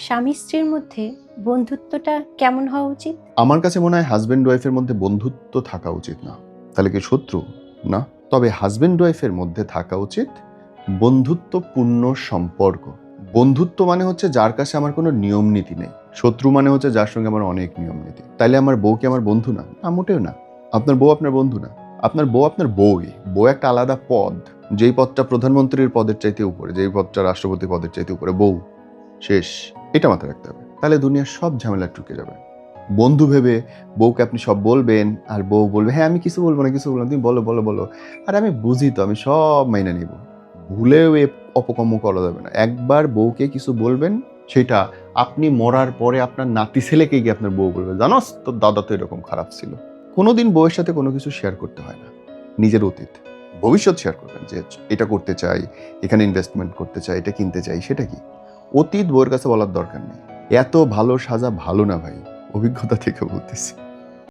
স্বামী স্ত্রীর মধ্যে বন্ধুত্বটা কেমন হওয়া উচিত? আমার কাছে মনে হয় হাজব্যান্ড ওয়াইফের মধ্যে বন্ধুত্ব থাকা উচিত না। তাহলে কি শত্রু? না। তবে হাজব্যান্ড ওয়াইফের মধ্যে থাকা উচিত বন্ধুত্বপূর্ণ সম্পর্ক। বন্ধুত্ব মানে হচ্ছে যার কাছে আমার কোনো নিয়ম নীতি নেই। শত্রু মানে হচ্ছে যার সঙ্গে আমার অনেক নিয়ম নীতি। তাইলে আমার বউ কি আমার বন্ধু না? না, মোটেও না। আপনার বউ আপনার বন্ধু না। আপনার বউ আপনার বউই। বউ একটা আলাদা পদ। যেই পদটা প্রধানমন্ত্রীর পদের চাইতে উপরে, যেই পদটা রাষ্ট্রপতি পদের চাইতে উপরে, বউ। শেষ। এটা মাথায় রাখতে হবে। তাহলে দুনিয়ার সব ঝামেলা টুকে যাবে। বন্ধু ভেবে বউকে আপনি সব বলবেন আর বউ বলবে হ্যাঁ আমি কিছু বলব না, কিছু বলব তুমি বলো বলো বলো। আর আমি বুঝি তো, আমি সব মাইনে নিব। ভুলেও এ অপকর্ম করা যাবে না। একবার বউকে কিছু বলবেন, সেটা আপনি মরার পরে আপনার নাতি ছেলেকে গিয়ে আপনার বউ বলবে, জানোস, তোর দাদা তো এরকম খারাপ ছিল। কোনোদিন বউয়ের সাথে কোনো কিছু শেয়ার করতে হয় না। নিজের অতীত। ভবিষ্যৎ শেয়ার করবেন যে, এটা করতে চাই, এখানে ইনভেস্টমেন্ট করতে চাই, এটা কিনতে চাই, সেটা কি? অতীত বইয়ের কাছে বলার দরকার নেই। এত ভালো সাজা ভালো না ভাই, অভিজ্ঞতা থেকে বলতেছি।